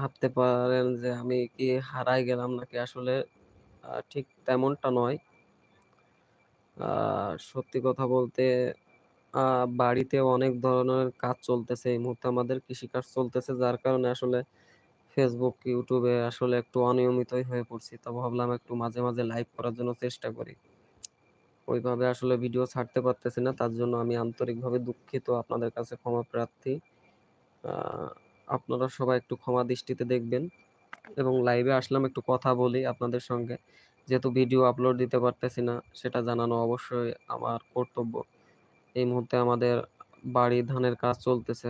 ভাবতে পারেন যে আমি কি হারায় গেলাম নাকি আসলে ঠিক তেমনটা নয়। সত্যি কথা বলতে বাড়িতে অনেক ধরনের কাজ চলতেছে। এই মুহূর্তে আমাদের কৃষিকাজ চলতেছে যার কারণে আসলে ফেসবুক ইউটিউবে আসলে একটু অনিয়মিতই হয়ে পড়ছি। তো ভাবলাম একটু মাঝে, মাঝে লাইভ করার জন্য চেষ্টা করি। ওইভাবে আসলে ভিডিও ছাড়তে পারতেছি না। তার জন্য আমি আন্তরিকভাবে দুঃখিত। আপনাদের কাছে ক্ষমা প্রার্থী। আপনারা সবাই একটু ক্ষমা দৃষ্টিতে দেখবেন এবং লাইভে আসলাম একটু কথা বলি আপনাদের সঙ্গে। যেহেতু ভিডিও আপলোড দিতে পারতেছি না, সেটা জানানো অবশ্যই আমার কর্তব্য। এই মুহূর্তে আমাদের বাড়ি ধানের কাজ চলতেছে।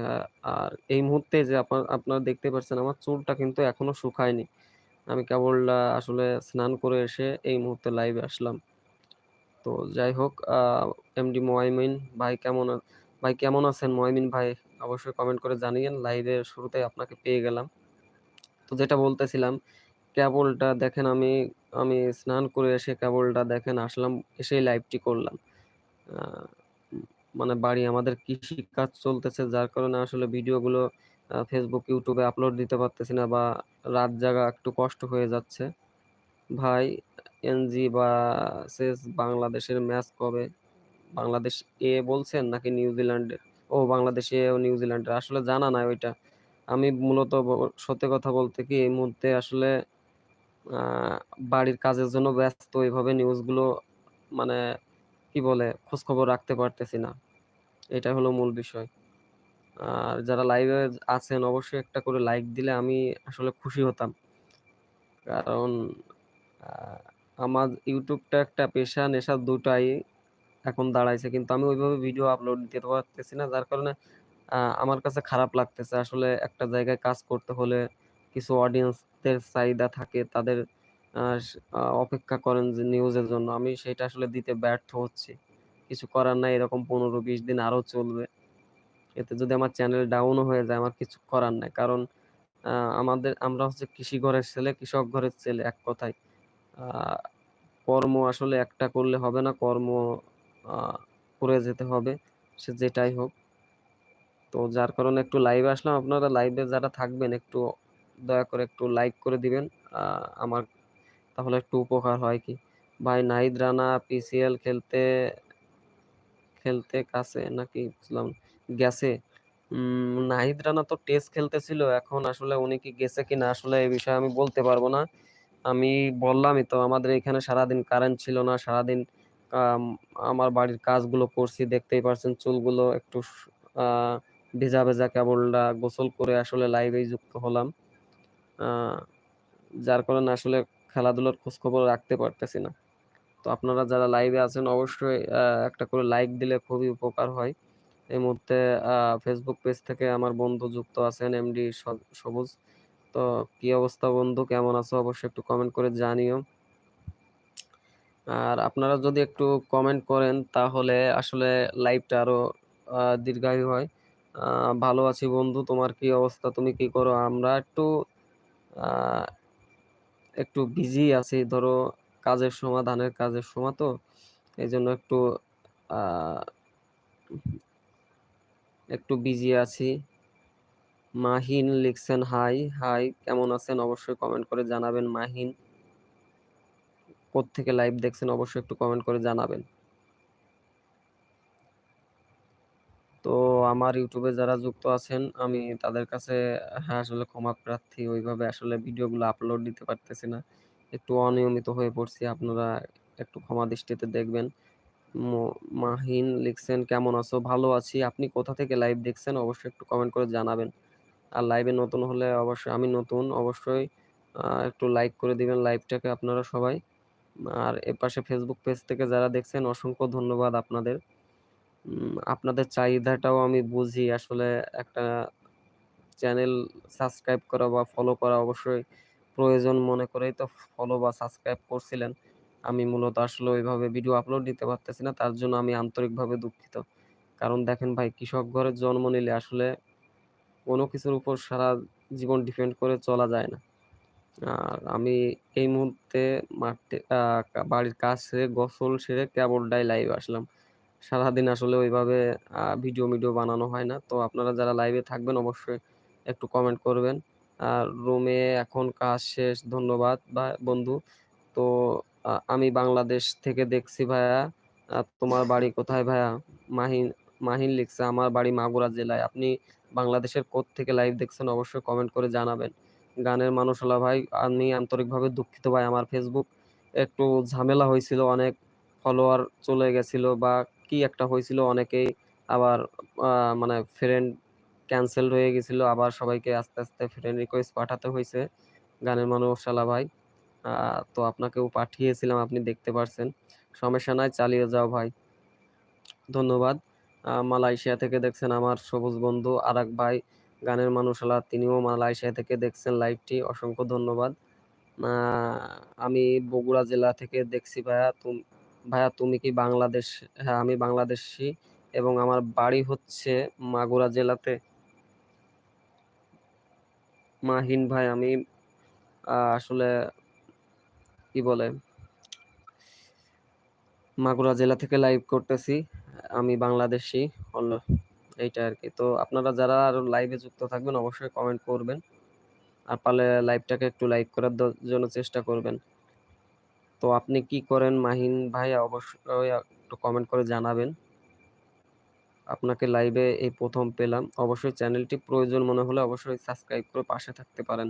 আর এই মুহূর্তে যে আপনার আপনারা দেখতে পাচ্ছেন আমার চুলটা কিন্তু এখনও শুকায়নি। আমি কেবল আসলে স্নান করে এসে এই মুহূর্তে লাইভে আসলাম। তো যাই হোক এমডি মোয়াইমিন ভাই কেমন ভাই কেমন আছেন মোয়াইমিন ভাই? অবশ্যই কমেন্ট করে জানিয়েন। লাইভের শুরুতে আপনাকে পেয়ে গেলাম। তো যেটা বলতেছিলাম, কেবলটা দেখেন আমি আমি স্নান করে এসে কেবলটা দেখেন আসলাম, এসেই লাইভটি করলাম। মানে বাড়ি আমাদের কৃষিকাজ চলতেছে যার কারণে আসলে ভিডিওগুলো ফেসবুক ইউটিউবে আপলোড দিতে পারতেছি না বা রাত জাগা একটু কষ্ট হয়ে যাচ্ছে। ভাই এনজি ভার্সেস বাংলাদেশের ম্যাচ কবে? বাংলাদেশ এ বলছেন নাকি নিউজিল্যান্ডের? ও বাংলাদেশে ও নিউজিল্যান্ডের। আসলে জানা নাই ওইটা। আমি মূলত সত্যি কথা বলতে কি এই মুহূর্তে আসলে বাড়ির কাজের জন্য ব্যস্ত। এইভাবে নিউজগুলো মানে কি বলে খোঁজখবর রাখতে পারতেছি না। এটা হলো মূল বিষয়। আর যারা লাইভে আছেন অবশ্যই একটা করে লাইক দিলে আমি আসলে খুশি হতাম। কারণ আমার ইউটিউবটা একটা পেশা, নেশা দুটাই এখন দাঁড়াইছে। কিন্তু আমি ওইভাবে ভিডিও আপলোড দিতে পারতেছি না। যার কারণে আমার কাছে খারাপ লাগতেছে। আসলে একটা জায়গায় কাজ করতে হলে কিছু অডিয়েন্সদের চাহিদা থাকে। তাদের অপেক্ষা করেন যে নিউজের জন্য। আমি সেটা আসলে দিতে ব্যর্থ হচ্ছি। কিছু করার নাই এরকম ১৫-২০ দিন আরও চলবে। এতে যদি আমার চ্যানেল ডাউনও হয়ে যায় আমার কিছু করার নাই। কারণ আমাদের আমরা হচ্ছে কৃষি ঘরের ছেলে, কৃষক ঘরের ছেলে এক কথায়। কর্ম আসলে একটা করলে হবে না। কর্ম করে যেতে হবে। সে যেটাই হোক। তো যার কারণে একটু লাইভে আসলাম। আপনারা লাইভে যারা থাকবেন, একটু দয়া করে একটু লাইক করে দিবেন। আমার তাহলে একটু উপকার হয় কি। ভাই নাহিদ রানা পিসিএল খেলতে খেলতে কাছে নাকি বুঝলাম গেছে? নাহিদ রানা তো টেস্ট খেলতেছিল। এখন আসলে উনি কি গেছে কি না আসলে এই বিষয়ে আমি বলতে পারব না। আমি বললামই তো, আমাদের এখানে সারাদিন কারেন্ট ছিল না। সারাদিন আমার বাড়ির কাজগুলো করছি। দেখতেই পারছেন চুলগুলো একটু ভেজা, ভেজা কেবলটা গোসল করে আসলে লাইভেই যুক্ত হলাম। যার কারণে আসলে খেলাধুলার খোঁজখবর রাখতে পারতেছি না। তো আপনারা যারা লাইভে আছেন অবশ্যই একটা করে লাইক দিলে খুবই উপকার হয়। এই মুহূর্তে ফেসবুক পেজ থেকে আমার বন্ধু যুক্ত আছেন এমডি সবুজ। তো কি অবস্থা বন্ধু কেমন আছো? অবশ্যই একটু কমেন্ট করে জানিও। আর আপনারা যদি একটু কমেন্ট করেন তাহলে আসলে লাইভটা আরও দীর্ঘায়ু হয়। ভালো আছি বন্ধু। তোমার কি অবস্থা? তুমি কি করো? আমরা একটু একটু বিজি আছি। ধরো কাজের সময়, ধানের কাজের সময় তো। এই জন্য একটু একটু বিজি আছি। মাহিন লিখছেন হাই, হাই কেমন আছেন? অবশ্যই কমেন্ট করে জানাবেন মাহিন। কোত্থেকে লাইভ দেখছেন অবশ্যই একটু কমেন্ট করে জানাবেন। তো আমার ইউটিউবে যারা যুক্ত আছেন আমি তাদের কাছে হ্যাঁ, আসলে ক্ষমা প্রার্থী। ওইভাবে আসলে ভিডিওগুলো আপলোড দিতে পারতেছি না। একটু অনিয়মিত হয়ে পড়ছি। আপনারা একটু ক্ষমা দৃষ্টিতে দেখবেন। মাহিন লিখছেন, "কেমন আছো?" "ভালো আছি। আপনি কোথা থেকে লাইভ দেখছেন?" অবশ্যই একটু কমেন্ট করে জানাবেন। আর লাইভে নতুন হলে অবশ্যই আমি নতুন অবশ্যই একটু লাইক করে দিবেন লাইভটাকে আপনারা সবাই। আর এপাশে Facebook পেজ থেকে যারা দেখছেন, অসংখ্য ধন্যবাদ আপনাদের। আপনাদের চাহিদাটাও আমি বুঝি। আসলে একটা চ্যানেল সাবস্ক্রাইব করা বা ফলো করা অবশ্যই প্রয়োজন মনে করেই তো ফলো বা সাবস্ক্রাইব করছিলেন। আমি মূলত আসলে ওইভাবে ভিডিও আপলোড দিতে পারতেছি না। তার জন্য আমি আন্তরিকভাবে দুঃখিত। কারণ দেখেন ভাই, কৃষক ঘরে জন্ম নিলে আসলে কোনো কিছুর উপর সারা জীবন ডিপেন্ড করে চলা যায় না। আর আমি এই মুহূর্তে মাঠে বাড়ির কাজ সেরে গোসল সেরে কেবলটাই লাইভে আসলাম। সারাদিন আসলে ওইভাবে, আ ভিডিও-মিডিও বানানো হয় না। তো আপনারা যারা লাইভে থাকবেন অবশ্যই একটু কমেন্ট করবেন। আর রুমে এখন কাজ শেষ, ধন্যবাদ বা, বন্ধু তো আমি বাংলাদেশ থেকে দেখছি ভাইয়া তোমার বাড়ি কোথায় ভাইয়া মাহিন মাহিন লিখছে, আমার বাড়ি মাগুরা জেলায় আপনি বাংলাদেশের কোথ থেকে লাইভ দেখছেন অবশ্যই কমেন্ট করে জানাবেন গানের মানুষ মানুষলা ভাই, আমি আন্তরিকভাবে দুঃখিত ভাই আমার ফেসবুক একটু ঝামেলা হয়েছিল, অনেক ফলোয়ার চলে গেছিল বা কি একটা হয়েছিল, অনেকেই আবার মানে ফ্রেন্ড ক্যান্সেল হয়ে গেছিল, আবার সবাইকে আস্তে আস্তে ফ্রেন্ড রিকোয়েস্ট পাঠাতে হয়েছে গানের মানুষালা ভাই। তো আপনাকেও পাঠিয়েছিলাম, আপনি দেখতে পারছেন। সমস্যা নাই, চালিয়ে যাও ভাই। ধন্যবাদ। মালয়েশিয়া থেকে দেখছেন আমার সবুজ বন্ধু আরাক ভাই। গানের মানুষালা, তিনিও মালয়েশিয়া থেকে দেখছেন লাইভটি অসংখ্য ধন্যবাদ। আমি বগুড়া জেলা থেকে দেখছি ভাইয়া, তুম, ভাইয়া তুমি কি বাংলাদেশ হ্যাঁ আমি বাংলাদেশি এবং আমার বাড়ি হচ্ছে মাগুরা জেলাতে। মাহিন ভাই, আমি আসলে কি বলে? মাগুরা জেলা থেকে লাইভ করতেছি। আমি বাংলাদেশি হলো এইটা আর কি তো আপনারা যারা আরও লাইভে যুক্ত থাকবেন, অবশ্যই কমেন্ট করবেন। আর পারলে লাইভটাকে একটু লাইক করার জন্য চেষ্টা করবেন। তো আপনি কি করেন মাহিন ভাই, অবশ্যই একটু কমেন্ট করে জানাবেন। আপনাকে লাইভে এই প্রথম পেলাম। অবশ্যই চ্যানেলটি প্রয়োজন মনে হলে অবশ্যই সাবস্ক্রাইব করে পাশে থাকতে পারেন।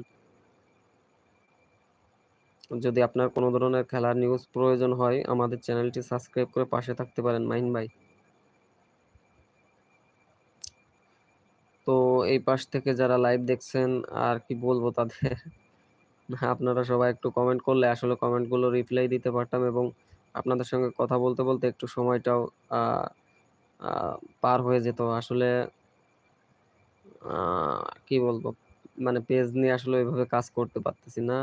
যদি আপনার কোনো ধরনের খেলার নিউজ প্রয়োজন হয়, আমাদের চ্যানেলটি সাবস্ক্রাইব করে পাশে থাকতে পারেন মাহিন ভাই তো এই পাশ থেকে যারা লাইভ দেখছেন, আর কি বলব তাদের? আপনারা সবাই একটু কমেন্ট করলে, আসলে কমেন্টগুলো রিপ্লাই দিতে পারতাম এবং আপনাদের সঙ্গে কথা বলতে বলতে একটু সময়টাও পার হয়ে যেত। আসলে কি বলব? মানে পেজ নিয়ে আসলে ওইভাবে কাজ করতে পারতেছি না।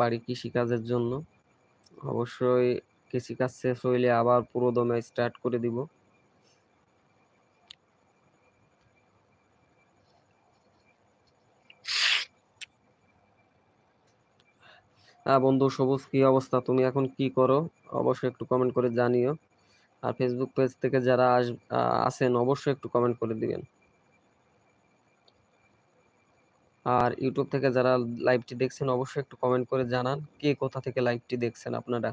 বাড়ি কৃষিকাজের জন্য। অবশ্যই কৃষিকাজ শেষ হইলে আবার পুরো দমে স্টার্ট করে দিব। হ্যাঁ বন্ধু, সবুজ কি অবস্থা? তুমি এখন কি করো? অবশ্যই একটু কমেন্ট করে জানিও। আর ফেসবুক পেজ থেকে যারা আস আছেন, অবশ্যই একটু কমেন্ট করে দিবেন। আর ইউটিউব থেকে যারা লাইভটি দেখছেন, অবশ্যই একটু কমেন্ট করে জানান, কে কোথা থেকে লাইভটি দেখছেন আপনারা?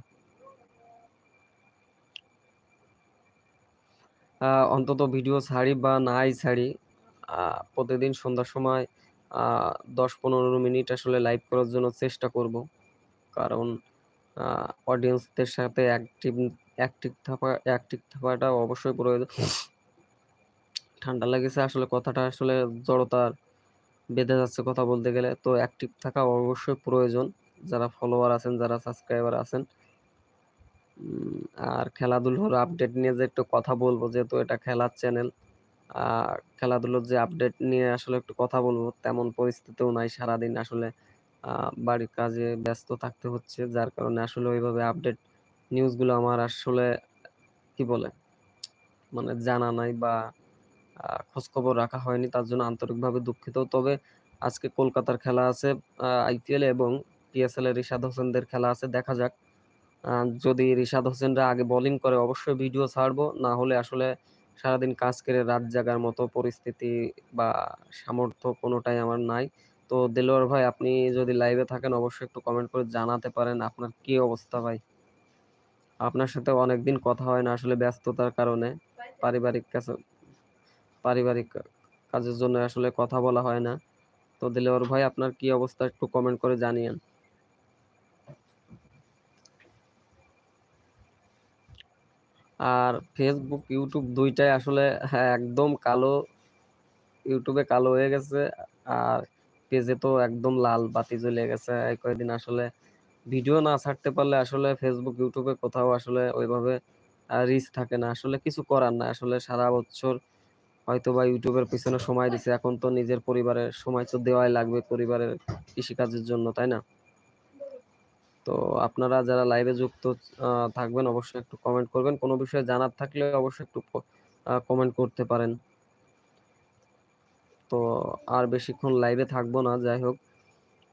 অন্তত ভিডিও ছাড়ি বা নাই ছাড়ি প্রতিদিন সন্ধ্যার সময় দশ পনেরো মিনিট আসলে লাইভ করার জন্য চেষ্টা করব। কারণ অডিয়েন্সদের সাথে অ্যাক্টিভ অ্যাক্টিভ থাকা অ্যাক্টিভ থাকাটা অবশ্যই প্রয়োজন। ঠান্ডা লেগেছে আসলে কথাটা, আসলে জড়তার বেঁধে যাচ্ছে কথা বলতে গেলে। তো অ্যাক্টিভ থাকা অবশ্যই প্রয়োজন। যারা ফলোয়ার আছেন, যারা সাবস্ক্রাইবার আছেন আর খেলাধুলোর আপডেট নিয়ে যে একটু কথা বলব, যেহেতু এটা খেলার চ্যানেল খেলাধুলোর যে আপডেট নিয়ে আসলে একটু কথা বলব, তেমন পরিস্থিতিও নাই সারাদিন আসলে। বাড়ির কাজে ব্যস্ত থাকতে হচ্ছে, যার কারণে আসলে ওইভাবে আপডেট নিউজগুলো আমার আসলে, কি বলে মানে জানা নাই বা খোঁজখবর রাখা হয়নি, তার জন্য আন্তরিকভাবে দুঃখিত। তবে আজকে কলকাতার খেলা আছে আইপিএল এবং পিএসএল এর রিশাদ হোসেনদের খেলা আছে, দেখা যাক। যদি রিশাদ হোসেনরা আগে বোলিং করে, অবশ্যই ভিডিও ছাড়বো, না হলে আসলে সারাদিন কাজ করে রাত জাগার মতো পরিস্থিতি বা সামর্থ্য কোনোটাই আমার নাই। তো দেলোয়ার ভাই, আপনি যদি লাইভে থাকেন, অবশ্যই একটু কমেন্ট করে জানাতে পারেন আপনার কি অবস্থা ভাই? আপনার সাথে অনেকদিন কথা হয় না, আসলে ব্যস্ততার কারণে পারিবারিক কাছে, পারিবারিক কাজের জন্য আসলে কথা বলা হয় না। তো দেলোয়ার ভাই, আপনার কি অবস্থা একটু কমেন্ট করে জানিয়েন। আর ফেসবুক ইউটিউব দুইটাই আসলে হ্যাঁ একদম কালো ইউটিউবে কালো হয়ে গেছে। আর পেজে তো একদম লাল বাতি জ্বলে গেছে। কয়েকদিন আসলে ভিডিও না ছাড়তে পারলে আসলে ফেসবুক ইউটিউবে কোথাও আসলে ওইভাবে রিচ থাকে না। আসলে কিছু করার না আসলে সারা বছর হয়তো বা ইউটিউবের পিছনে সময় দিছে। এখন তো নিজের পরিবারের সময় তো দেওয়াই লাগবে পরিবারের কৃষিকাজের জন্য, তাই না? তো আপনারা যারা লাইভে যুক্ত থাকবেন অবশ্যই একটু কমেন্ট করবেন। কোনো বিষয়ে জানার থাকলে অবশ্যই একটু কমেন্ট করতে পারেন। তো আর বেশিক্ষণ লাইভে থাকব না, যাই হোক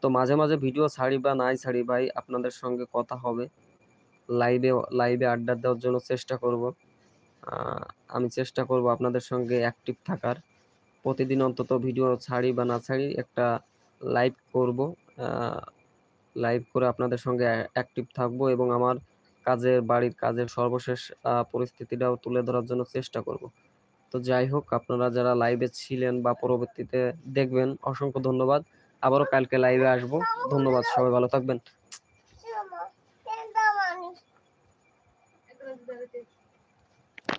তো মাঝে মাঝে ভিডিও ছাড়ি বা নাই ছাড়ি ভাই, আপনাদের সঙ্গে কথা হবে লাইভে লাইভে আড্ডা দেওয়ার জন্য চেষ্টা করব আমি চেষ্টা করব আপনাদের সঙ্গে অ্যাক্টিভ থাকার প্রতিদিন অন্তত ভিডিও ছাড়ি বা না ছাড়ি একটা লাইভ করব। লাইভ করে আপনাদের সঙ্গে অ্যাক্টিভ থাকব এবং আমার কাজের, বাড়ির কাজের সর্বশেষ পরিস্থিতিটাও তুলে ধরার জন্য চেষ্টা করব। তো যাই হোক, আপনারা যারা লাইভে ছিলেন বা পরবর্তীতে দেখবেন, অসংখ্য ধন্যবাদ। আবারও কালকে লাইভে আসব। ধন্যবাদ। সবাই ভালো থাকবেন।